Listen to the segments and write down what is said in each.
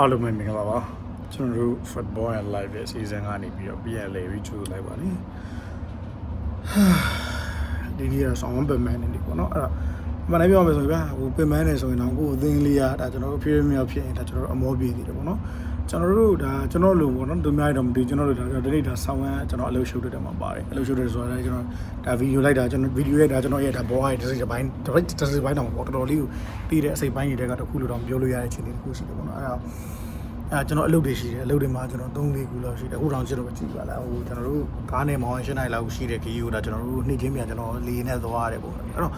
အားလုံးပဲမင်္ဂလာပါကျွန်တော်တို့ football and live ရဲ့ season ကနေပြီးတော့ပြန်လဲပြီးကြိုးလိုက်ပါလိမ့်ဒီနေ့ကတော့ဆောင်းပင်မန်နေပေါ့နော်အဲ့တော့ မနေ့ပြောမယ်ဆိုရင်ဗျာဟိုပင်မန်နေဆိုရင်တော့ကိုယ်အသင်းလေးရဒါကျွန်တော်တို့ period မြောက်ဖြစ်ရင်ဒါကျွန်တော်တို့အမောပြေးနေတယ်ပေါ့နော်ကျွန်တော်တို့ဒါကျွန်တော်လိုပေါ့နော်သူများတော့မသိကျွန်တော်တို့ဒါဒီနေ့ဒါဆောင်းဝမ်းကျွန်တော်အလုပ်ရှုပ်တဲ့မှာပါတယ်အလုပ်ရှုပ်တဲ့ဆိုတာကျွန်တော်ဒါဗီဒီယိုလိုက်တာကျွန်တော်ဗီဒီယိုရဲ့ဒါကျွန်တော်ရဲ့ဒါဘောဟိုက်တစ်စိတ်တစ်ပိုင်းတစ်စိတ်တစ်စိတ်ပိုင်းတော့ပေါ့တော်တော်လေးကိုပြီးတဲ့အစိတ်ပိုင်းတွေကတခုလိုတော့ပြောလို့ရတဲ့အခြေအနေတစ်ခုရှိတယ်ပေါ့နော်အဲ့ဒါအဲကျွန်တော်အလုပ်တွေရှိတယ်အလုပ်တွေမှာကျွန်တော်3 4ခုလောက်ရှိတယ်အခုတောင်ကျွန်တော်မကြည့်ပါလားဟိုကျွန်တော်တို့ကားနဲ့မောင်းရှင်းနိုင်လောက်ရှိတဲ့ခီးကိုဒါကျွန်တော်တို့နေ့ချင်းပြန်ကျွန်တော်လေနဲ့သွားရတယ်ပေါ့အဲ့တော့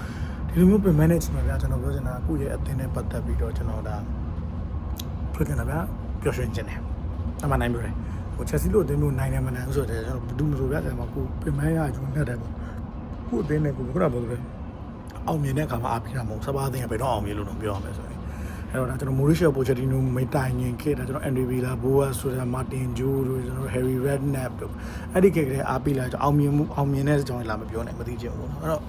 ဒီလိုမျိုး manage မှာဗျာကျွန်တော်ပြောချင်တာအခုရဲ့အသင်းနဲ့ပတ်သက်ပြီးတော့ကျွန်တော်ဒါပြောချင်တာဗျာပျော်ရွှင်ခြင်းတယ်အမှန်တိုင်းပြောတယ်ဟိုချက်စီလို့အသင်းမျိုးနိုင်တယ်မနိုင်ဘူးဆိုတော့ကျွန်တော်ဘူးမဆိုဗျာကျွန်တော်ကိုပင်မရယူနေတယ်ပေါ့ခုအသင်းနဲ့ကိုခုနကပြောတယ်အောင်မြင်တဲ့အခါမှာအားပေးတာမဟုတ်စပါးအသင်းကဘယ်တော့အောင်မြင်လို့တော့ပြောရမယ်ဆိုရင်အဲ့တော့ဒါကျွန်တော်မိုရီရှယ်ပိုချက်တီနိုမိတိုင်ငင်ခေဒါကျွန်တော်အန်ဒရီဗီလာဘိုးအာဆိုတာမာတင်ဂျိုးတို့ကျွန်တော်ဟယ်ရီရက်နပ်တို့အဲ့ဒီခေတ်ကလေးအားပေးလာကျွန်တော်အောင်မြင်မှုအောင်မြင်တဲ့အကြောင်းလာမပြောနဲ့မသိချင်ဘူးပေါ့နော်အဲ့တော့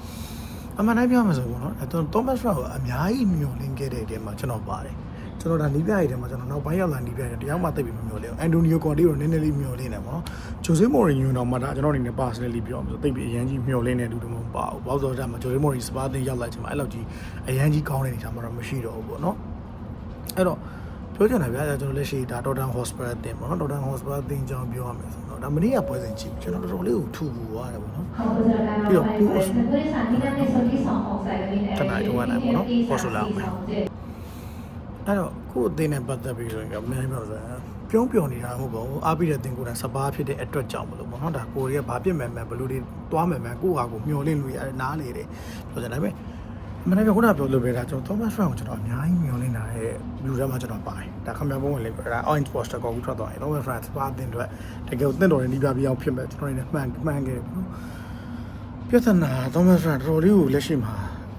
အမှန်တိုင်းပြောမှာဆိုပေါ့နော်အဲ့တော့သောမတ်ရာကိုအများကြီးမျှော်လင့်ခဲ့တဲ့အချိန်မှာကျွန်တော်ပါတယ်ကျွန်တော်ဒါနီးပြရတဲ့မှာကျွန်တော်နောက်ပိုင်းရောက်လာနီးပြရတယ်တရားမှသိပြီးမမျှော်လင့်ဘူးအန်တိုနီယိုကွန်တီကိုနည်းနည်းလေးမျှော်လင့်တယ်ပေါ့နော်ဂျိုဆေးမော်ရီညိုတော့မှဒါကျွန်တော်အနေနဲ့ personally ပြောမှာဆိုသိပြီးအရန်ကြီးမျှော်လင့်တဲ့လူတွေမပါဘူးဘာလို့ဆိုတော့ဒါမှဂျိုဆေးမော်ရီစပါးတင်ရောက်လာချိန်မှာအဲ့လောက်ကြီးအရန်ကြီးကောင်းတဲ့အနေအထားမှာတော့မရှိတော့ဘူးပေါ့နော်အဲ့တော့ ပြောချင်တာဗျာကျွန်တော်လက်ရှိဒါ Totem Hospital တင်ပေါ့နော် Totem Hospital တင်ကြောင်းပြောရမယ်ဆိုတော့ဒါမနေ့ကပွဲစဉ်ကြည့်ကျွန်တော်တော်တော်လေးကိုထူပူသွားတယ်ပေါ့နော်ပြီးတော့ကိုယ်ကိုယ်စာနိဒနဲ့ဆိုပြီးဆောင်အောင်ဆိုင်လေးနဲ့ခဏတော့နိုင်ပေါ့နော်ပေါ်ဆိုလာအောင်မယ်အဲ့တော့ကို့အသင်းနဲ့ပတ်သက်ပြီးဆိုရင်ကမင်းပြောဆိုရင်ပြုံးပြော်နေတာမဟုတ်ပါဘူးအားပြီးတဲ့တင်ကိုယ်တိုင်စပါးဖြစ်တဲ့အတွက်ကြောင့်မလို့ပေါ့နော်ဒါကိုရီးကဘာပြစ်မယ်မယ်ဘယ်လိုတွေသွားမယ်မယ်ကိုယ့်ဟာကိုမျောလင့်လို့ရတယ်နားလေတယ်ပြောကြတယ်ဒါပေမဲ့မနေ့ကခုနပြောလို့ပဲဒါကျွန်တော် Thomas Frank ကိုကျွန်တော်အများကြီးမျောလင့် တာရဲ့လူထဲမှာကျွန်တော်ပါတယ်ဒါခမရပုံးဝင်လေးဒါ orange poster ကိုထွက်သွားရင် Thomas Frank စပါးအသင်းအတွက်တကယ်ကိုတင့်တော်တဲ့နီးပြပြအောင်ဖြစ်မဲ့ကျွန်တော်နေမှန်မှန်ခဲ့တယ်ပေါ့နော်ပြဿနာ Thomas Frank တော်တော်လေးကိုလက်ရှိမှာ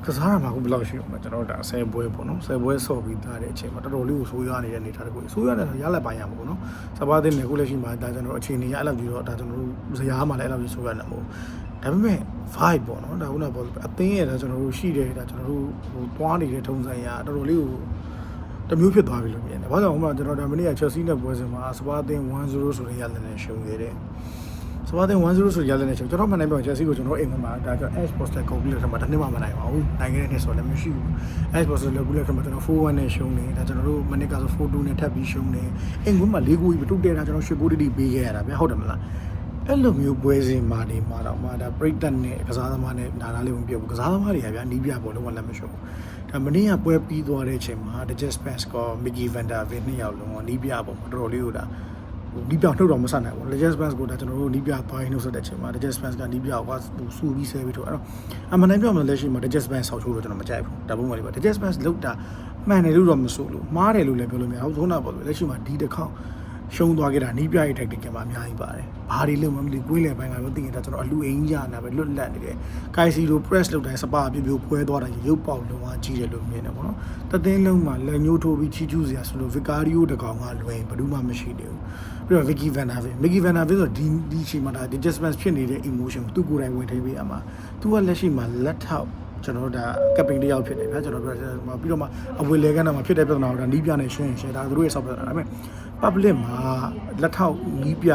ကစားရမှာအခုဘယ်လောက်ရှိအောင်မလဲကျွန်တော်တို့ဒါ10ပွဲပေါ့နော်10ပွဲဆော့ပြီးသားတဲ့အချိန်မှာတော်တော်လေးကိုဆိုးရွားနေတဲ့အနေအထားတကူဆိုးရွားနေတာရလက်ပိုင်းရမှာပေါ့နော်စပါးတဲ့နယ်ခုလက်ရှိမှာဒါကျွန်တော်အခြေအနေရအဲ့လောက်ပြီးတော့ဒါကျွန်တော်တို့ဇရာမှာလည်းအဲ့လောက်ကြီးဆိုးရွားနေမှာပေါ့ဒါပေမဲ့ vibe ပေါ့နော်ဒါခုနကပေါ့အသင်းရတာကျွန်တော်တို့ရှိတယ်ဒါကျွန်တော်တို့ဟိုတွားနေတဲ့ထုံစံရတော်တော်လေးကို တမျိုးဖြစ်သွားပြီလို့မြင်တယ်။ဘာကြောင့်လဲကျွန်တော်ဒါမနေ့က Chelsea နဲ့ပွဲစဉ်မှာစပါးအသင်း1-0ဆိုတဲ့ရလနဲ့ရှုံးခဲ့တယ်။စပါးတင်1-0ဆိုရတဲ့နေချက်ကျွန်တော်မှန်နိုင်ပြောချက်စီကိုကျွန်တော်အိမ်မှာဒါကြောင့် Ash Poster ကုန်ပြီးတော့ထမတနေ့မှမနိုင်ပါဘူးနိုင်ခဲ့တဲ့နေ့ဆိုလည်းမရှိဘူး Ash Poster လောက်ပြီးတော့ထမကျွန်တော်4-1နဲ့ရှုံးနေဒါကျွန်တော်တို့မနစ်ကဆို4-2နဲ့ထပ်ပြီးရှုံးနေအိမ်ကွင်းမှာ၄ဂိုးကြီးတုတ်တဲ့တာကျွန်တော်၈ဂိုးတိတိပေးခဲ့ရတာဗျဟုတ်တယ်မလား အဲ့လိုမျိုးပွဲစဉ်မှာနေမှာတော့မှဒါပရိသတ်နဲ့ကစားသမားနဲ့ဒါနာလေးမပြောဘူးကစားသမားတွေကဗျာနီးပြပေါ်လုံးဝလက်မရှုံးဒါမနေ့ကပွဲပြီးသွားတဲ့အချိန်မှာ The Just Pass က Mickey Van Der Ven နှစ်ယောက်လုံးကနီးပြပေါ်မှာတော်တော်လေးကိုဒါနီးပြနှုတ်တော်မဆက်နိုင်ဘူး Legends Fans ကိုဒါကျွန်တော်တို့နီးပြပိုင်းနှုတ်ဆက်တဲ့အချိန်မှာ Legends Fans ကနီးပြကိုစူပြီးဆဲပြီးတော့အဲ့တော့အမှန်တမ်းပြောမှလက်ရှိမှာ Legends Fans ဆောက်ချိုးလို့ကျွန်တော်မကြိုက်ဘူးဒါပုံမှန်လေးပါ Legends Fans လောက်တာမှန်တယ်လို့တော့မဆိုလို့မားတယ်လို့လည်းပြောလို့မရဘူးသုံးတာပေါ့လို့လက်ရှိမှာဒီတစ်ခေါက် ရှုံးသွားခဲ့တာနီးပြရဲ့ tactic ကမှအများကြီးပါတယ်ဘာတွေလုံးမမသိကွင်းလေပိုင်းကတော့သိရင်ဒါကျွန်တော်အလူအင်းကြနာပဲလွတ်လပ်နေတယ်ကိုင်စီလို press လုပ်တိုင်းစပါပြပြဖွဲသွားတာရုပ်ပေါက်လုံးဝကြီးတယ်လို့မြင်တယ်ပေါ့နော်တသိန်းလုံးမှာလက်ညှိုးထိုးပြီးချီကျူးစရာဆိုလို့ Vicario တကောင်ကလွယ်ဘယ်သူမှမရှိနေဘူးပြီးတော့ Vicky Van Haven Vicky Van Haven ဆိုဒီဒီချိန်မှာဒါ adjustment ဖြစ်နေတဲ့ emotion ကိုသူကိုယ်တိုင်ဝင်ထိပေးရမှာသူကလက်ရှိမှာလက်ထောက်ကျွန်တော်တို့ဒါကပပင်တယောက်ဖြစ်တယ်ဗျာကျွန်တော်ပြောပြီးတော့မှအဝေလေကန်းတော့မှဖြစ်တဲ့ပြဿနာကိုဒါနီးပြနေရှင်းရှင်းဒါသူတို့ရဲ့ဆောက်ပြဿနာဒါပေမဲ့ public မှာလက်ထောက်နီးပြ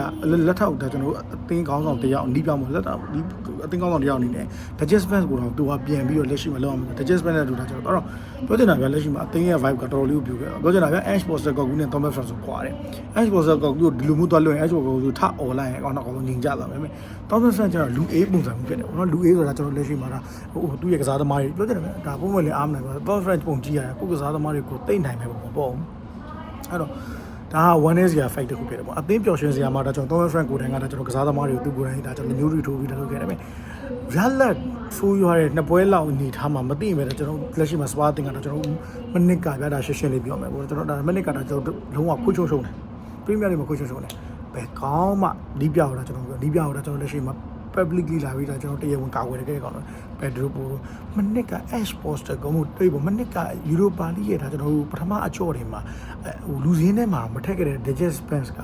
လက်ထောက်ဒါကျွန်တော်အသင်းကောင်းဆောင်တယောက်နီးပြမို့လက်ထောက်ဒီအသင်းကောင်းဆောင်တယောက်အနေနဲ့ digest fans ကိုတော့သူကပြန်ပြီးတော့လက်ရှိမှာလောက်အောင် digest fans နဲ့တူတာကျွန်တော်အဲ့တော့ပြောချင်တာဗျာလက်ရှိမှာအသင်းရဲ့ vibe ကတော်တော်လေးကိုပြိုခဲ့ပြောချင်တာဗျာ ash poster ကောက်ကူနဲ့ thomas fans ကိုခွာတယ် ash poster ကောက်ကူဒီလိုမျိုးသွားလို့ရင် ash poster ကိုထ online အကောင့်တော့အကုန်ညင်ကြလာမယ် thomas fans ကျတော့လူ A ပုံစံမျိုးဖြစ်တယ်ပေါ့နော်လူ A ဆိုတာကျွန်တော်လက်ရှိမှာဒါဟိုသူ့ရဲ့ကစားသမားတွေပြောချင်တယ်ဗျာဒါပုံမှန်လည်းအားမနိုင်ပါဘူး thomas fans ပုံကြည့်ရတာကိုကစားသမားတွေကိုတိတ်နိုင်မယ်ပေါ့ပေါ့အဲ့တော့ ဒါက one is ရာ fight တခုဖြစ်တယ်ပေါ့အသင်းပျော်ရွှင်စရာမှာဒါကျွန်တော် Thomas Frank ကိုယ်တိုင်ကဒါကျွန်တော်ကစားသမားတွေကိုသူကိုယ်တိုင်ဒါကျွန်တော်မျိုးတွေထိုးပြီးဒါလုပ်ခဲ့တယ်ဒါပေမဲ့ရလက်ဆိုးရွားတဲ့နှစ်ပွဲလောက်အနေထားမှာမသိမယ်ကျွန်တော်လက်ရှိမှာစပါးတင်ကတော့ကျွန်တော်မနစ်ကပြတာရှင်းရှင်းလေးပြောမယ်ပေါ့ကျွန်တော်ဒါမနစ်ကဒါကျွန်တော်လုံးဝခွချုံချုံတယ်ပရီးမီးယားလိမှာခွချုံချုံတယ်ဘယ်ကောင်းမှဒီပြောက်တာကျွန်တော်ဒီပြောက်တာကျွန်တော်လက်ရှိမှာ publicly လာပြီးတော့ကျွန်တော်တရားဝင်ကာကွယ်ခဲ့တဲ့ကောင်တော့ပက်ဒရိုပိုမနစ်က Ash Poster ကမှုတွေးပေါ့မနစ်က Europa League ရဲ့ဒါကျွန်တော်တို့ပထမအကြော့တွေမှာဟိုလူစင်းထဲမှာမထက်ခဲ့တဲ့ Digit Spence က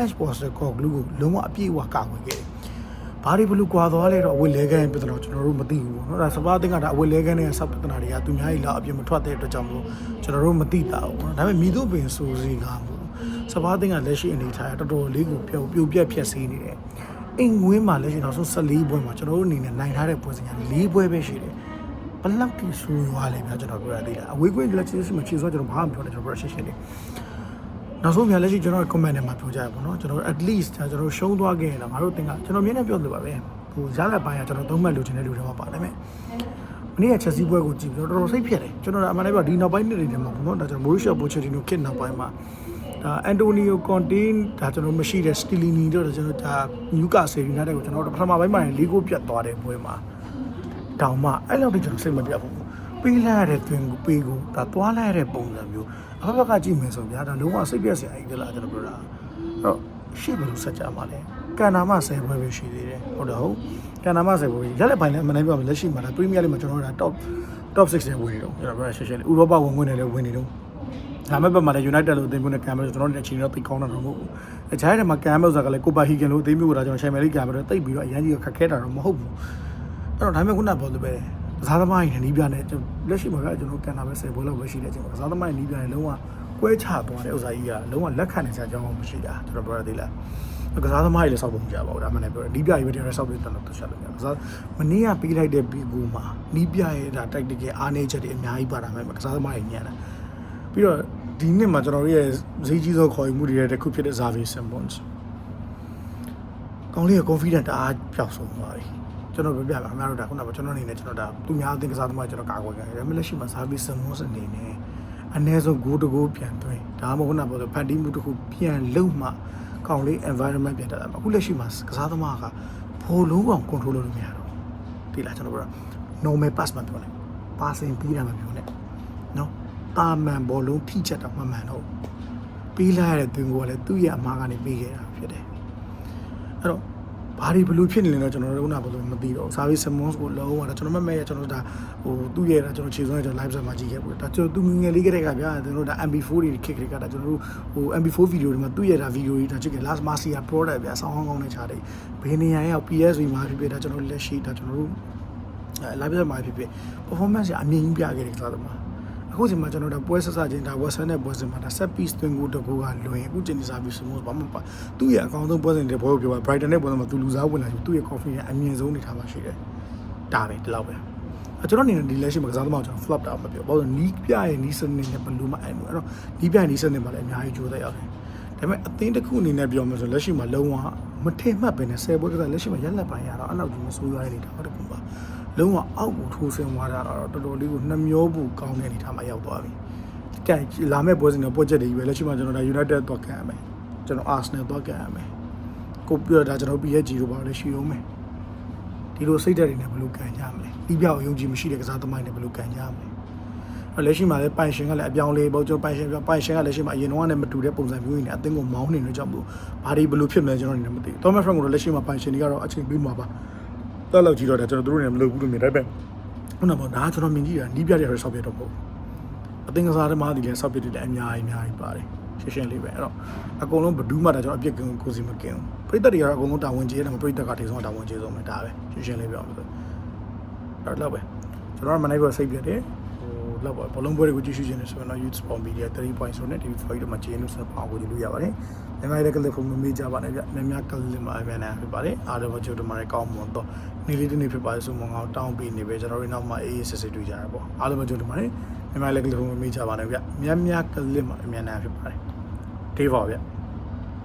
Ash Poster ကောဂလူကိုလုံးဝအပြည့်အဝကာကွယ်ခဲ့တယ်ဘာတွေဘလို့ကွာသွားလဲတော့အဝတ်လဲကန်းပြဿနာကျွန်တော်တို့မသိဘူးပေါ့နော်ဒါစပါးတင်ကဒါအဝတ်လဲကန်းနဲ့ဆောက်ပြဿနာတွေကသူများကြီးလာအပြည့်မထွက်တဲ့အတွက်ကြောင့်မလို့ကျွန်တော်တို့မသိတာဘူးပေါ့နော်ဒါပေမဲ့မိတို့ပင်ဆိုစီကမှုစပားတင်ကလက်ရှိအနေထားတော်တော်လေးကိုပျော်ပြိုပြက်ဖြစ်စေနေတယ် အင်ငွေးမှာလက်ရှိနောက်ဆုံး14ပွဲမှာကျွန်တော်တို့အနေနဲ့နိုင်ထားတဲ့ပွဲစဉ်က4ပွဲပဲရှိတယ်ဘယ်လောက်ထိဆိုးရွားလဲဗျာကျွန်တော်ပြောရသေးလားအဝေးကွင်းလက်ရှိမရှိမှခြေစွမ်းကျွန်တော်ဘာမှမပြောနဲ့ကျွန်တော်ပြောရှင်းရှင်းလေးနောက်ဆုံးပြန်လက်ရှိကျွန်တော် comment ထဲမှာပြောကြရပါတော့ကျွန်တော် at least ကျွန်တော်ရှုံးသွားခဲ့ရင်တော့ငါတို့တင်ကကျွန်တော်မြင်နေပြောလို့ပါပဲဟိုရလက်ပိုင်းကကျွန်တော်သုံးမှတ်လိုချင်တဲ့လူတွေမှာပါတယ်မဲ့မနေ့ကချက်စီပွဲကိုကြည့်ပြီးတော့တော်တော်စိတ်ဖြစ်တယ်ကျွန်တော်ကအမှန်တကယ်ပြောဒီနောက်ပိုင်းနှစ်တွေထဲမှာဘုံတော့ဒါကျွန်တော်မိုရီရှော့ပိုချီတီနိုခေတ်နောက်ပိုင်းမှာ ဒါအန်တိုနီယိုကွန်တင်းဒါကျွန်တော်မရှိတဲ့စတီလီနီတို့ကျွန်တော်ဒါနျူကာဆယ်ယူနိုက်တက်ကိုကျွန်တော်တို့ပထမပိုင်းမှာလီကိုပြတ်သွားတဲ့ပွဲမှာတောင်မှအဲ့လောက်ထိကျွန်တော်စိတ်မပြတ်ဘူးပေးလိုက်ရတဲ့တွင်ကိုပေးကိုဒါသွားလိုက်ရတဲ့ပုံစံမျိုးအဖက်ဖက်ကကြည့်မယ်ဆိုဗျာဒါလုံးဝစိတ်ပြတ်စရာကြီးတလားကျွန်တော်ပြောတာအဲ့တော့ရှေ့ဘယ်လိုဆက်ကြမှာလဲကန်နာမဆယ်ပွဲပဲရှိသေးတယ်ဟုတ်တော့ဟုတ်ကန်နာမဆယ်ပွဲရက်လက်ပိုင်းလည်းအမှန်တမ်းပြောလက်ရှိမှာဒါပရီးမီးယားလိမှာကျွန်တော်တို့ဒါ top top 6နဲ့ဝင်နေတော့ကျွန်တော်ပြောရှင်းရှင်းလေးဥရောပဝင်ဝင်နေလည်းဝင်နေတော့ ဒါမဲ့ဘက်မှာလည်း United လို့အသင်းမျိုးနဲ့ကံမယ်ကျွန်တော်တို့အချိန်တော့သိကောင်းတာတော့မဟုတ်ဘူး။အချိုင်းထဲမှာကံမယ်ဆိုတာကလည်းကိုပါဟီဂန်လို့အသင်းမျိုးကဒါကျွန်တော်ရှယ်မယ်လေးကံမယ်တော့တိတ်ပြီးတော့အရန်ကြီးကခက်ခဲတာတော့မဟုတ်ဘူး။အဲ့တော့ဒါမဲ့ခုနကပြောလို့ပဲကစားသမားကြီးနဲ့နီးပြနဲ့လက်ရှိမှာကကျွန်တော်ကန်တာပဲ10ပွဲလောက်ပဲရှိတဲ့အချိန်မှာကစားသမားကြီးနီးပြနဲ့လုံးဝကွဲချသွားတဲ့ဥစ္စာကြီးကလုံးဝလက်ခံနိုင်စရာအကြောင်းမရှိတာကျွန်တော်ပြောရသေးလား။ကစားသမားကြီးလည်းစောက်ပုံကြပါဘူးဒါမှလည်းပြောတယ်နီးပြကြီးပဲတရားစောက်ပြီးတော့တော့ဆက်လို့ရကစားမနေ့ကပေးလိုက်တဲ့ဘီဂူမှာနီးပြရဲ့ဒါတိုက်တကယ်အားနေချက်တွေအများကြီးပါတာမဲ့ကစားသမားကြီးညံ့တာပြီးတော့ ဒီနှစ်မှာကျွန်တော်တို့ရဲ့ဈေးကြီးသောခေါ်ယူမှုတွေတစ်ခုဖြစ်တဲ့ Xavi Simons ကောင်းလေးက confident တအားပျောက်ဆုံးသွားပြီကျွန်တော်ပြောပြပါအများတို့ဒါခုနကကျွန်တော်အနေနဲ့ကျွန်တော်ဒါသူများအသင်းကစားသမားကျွန်တော်ကာကွယ်ခဲ့တယ်ဒါပေမဲ့လက်ရှိမှာ Xavi Simons အနေနဲ့အနည်းဆုံးဂိုးတကိုးပြန်သွင်းဒါမှမဟုတ်ခုနကပြောလို့ဖန်တီးမှုတစ်ခုပြန်လုံမှကောင်းလေး environment ပြန်တက်လာမှာအခုလက်ရှိမှာကစားသမားကဘောလုံးအောင် control လုပ်လို့မရတော့ဒီလားကျွန်တော်ပြောတာ normal pass မပြောနဲ့ passing ပြီးတာမပြောနဲ့နော် တာမန်ဘောလုံးထိချက်တော့မမှန်တော့ပေးလိုက်ရတဲ့သွင်းကိုကလည်းသူ့ရဲ့အမားကနေပေးခဲ့တာဖြစ်တယ်အဲ့တော့ဘာတွေဘလို့ဖြစ်နေလဲတော့ကျွန်တော်တို့ကဘယ်လိုမသိတော့ service summons ကိုလုံးဝတော့ကျွန်တော်မမဲ့ရကျွန်တော်ဒါဟိုသူ့ရဲ့ဒါကျွန်တော်ခြေစွမ်းကျွန်တော် live set မှာကြည့်ခဲ့ဘူးဒါကျွန်တော်သူငငယ်လေးကတည်းကဗျာကျွန်တော်တို့ဒါ MB4 တွေခက်ခက်ကဒါကျွန်တော်တို့ဟို MB4 ဗီဒီယိုတွေမှာသူ့ရဲ့ဒါဗီဒီယိုတွေဒါချစ်ခဲ့ last master product ဗျာဆောင်းဟောင်းကောင်းနဲ့ခြားတယ်ဘယ်နေရာရောက် PSV မှာဖြစ်ဖြစ်ဒါကျွန်တော်လက်ရှိဒါကျွန်တော်တို့အဲ live set မှာဖြစ်ဖြစ် performance အမြင့်ကြီးပြခဲ့တယ်ကစားသမား အခုချိန်မှာကျွန်တော်တို့ပွဲဆက်ဆက်ချင်းဒါ Western နဲ့ပွဲစဉ်မှာဒါ set piece တွင်ကိုတကူကလွင်အခုချိန်ဒီစားပြီးစမို့ဘာမှပါသူ့ရဲ့အကောင်ဆုံးပွဲစဉ်တွေဘောပြောပါ Brighton နဲ့ပွဲစဉ်မှာသူလူစားဝင်လာပြီသူ့ရဲ့ confidence အမြင့်ဆုံးနေထားမှရှိတယ်ဒါပဲဒီလောက်ပဲအကျွန်တော်အနေနဲ့ဒီလက်ရှိမှာကစားသမားကိုကျွန်တော် flop တာမပြောဘာလို့နီးပြရဲ့နီးစနစ်နဲ့ဘယ်လိုမှအဲ့လိုအဲ့တော့နီးပြရဲ့နီးစနစ်မှာလည်းအများကြီးကြိုးစားရတယ်ဒါပေမဲ့အသင်းတစ်ခုအနေနဲ့ပြောမှဆိုလက်ရှိမှာလုံးဝမထင်မှတ်ပဲနဲ့10ပွဲကစားလက်ရှိမှာရက်လက်ပိုင်းရတော့အဲ့လောက်ကြီးမဆိုးရွားရနေတာဟုတ်တယ်ကွာ လုံးဝအောက်ကိုထိုးဆင်းသွားတာတော့တော်တော်လေးကိုနှမျောဖို့ကောင်းတဲ့အနေထားမှာရောက်သွားပြီကြိုက်လာမဲ့ပွဲစဉ်တော့ပွဲချက်တွေကြီးပဲလက်ရှိမှာကျွန်တော်ဒါ United တော့ကန်ရမယ်ကျွန်တော် Arsenal တော့ကန်ရမယ်ကိုပြောတာကျွန်တော် PSG တို့ပါလည်းရှိအောင်မယ်ဒီလိုစိတ်ဓာတ်တွေနဲ့ဘယ်လိုကန်ကြမလဲဒီပြောက်ယုံကြည်မရှိတဲ့ကစားသမားတွေနဲ့ဘယ်လိုကန်ကြမလဲအဲ့လက်ရှိမှာလည်းပိုင်ရှင်ကလည်းအပြောင်းလေးပေါ့ကျွန်တော်ပိုင်ရှင်ပိုင်ရှင်ကလည်းရှိမှအရင်တော့ကလည်းမတူတဲ့ပုံစံမျိုးတွေနဲ့အသင်းကိုမောင်းနေလို့ကြောင့်မို့ဘာတွေဘယ်လိုဖြစ်မလဲကျွန်တော်အနေနဲ့မသိဘူး။ Thomas Frank ကိုလက်ရှိမှာပိုင်ရှင်တွေကတော့အချိန်ပေးမှာပါ။ တက်လောက်ကြည့်တော့ဒါကျွန်တော်တို့တွေမလုပ်ဘူးလို့မြင်တယ်ပဲ။ခုနကဒါကကျွန်တော်မြင်ကြည့်တာနီးပြတဲ့ဆော့ပြတော့ပေါ့။အသင်းကစားသမားတွေလည်းဆော့ပြတယ်လည်းအများကြီးအများကြီးပါတယ်။ရှင်းရှင်းလေးပဲအဲ့တော့အကုန်လုံးဘဒူးမှဒါကျွန်တော်အပြစ်ကကိုစီမကင်းဘူး။ပရိသတ်တွေကတော့အကုန်လုံးတာဝန်ကျေးတယ်မပရိသတ်ကထိဆုံးတာဝန်ကျေးဆုံးပဲဒါပဲရှင်းရှင်းလေးပြောအောင်ဆို။အဲ့တော့ပဲကျွန်တော်ကမနိုင်ဘောစိတ်ပြတယ်ဟို လောက်ပါဘလုံးပွဲတွေကိုကြည့်ရှုခြင်းနဲ့ဆိုရင်တော့ Youth Sport Media 3 points ဆိုနဲ့ TV4 တို့မှာကျေးနုစပါကိုကြည့်လို့ရပါတယ်။မြန်မာရဲ့ကလစ်ဖုန်းမေးကြပါနဲ့ဗျ။မြန်မာကလစ်မှာအမြန်နဲ့ဖြစ်ပါတယ်။အားလုံးကျိုးတို့မှာလည်းကောင်းမွန်တော့နေလေးတနေ့ဖြစ်ပါတယ်ဆိုမှငါတောင်းပေးနေပဲကျွန်တော်တို့နောက်မှအေးအေးစစ်စစ်တွေ့ကြရပေါ့။အားလုံးကျိုးတို့မှာလည်းမြန်မာရဲ့ကလစ်ဖုန်းမေးကြပါနဲ့ဗျ။မြန်မာကလစ်မှာအမြန်နဲ့ဖြစ်ပါတယ်။ဒေးပါဗျ။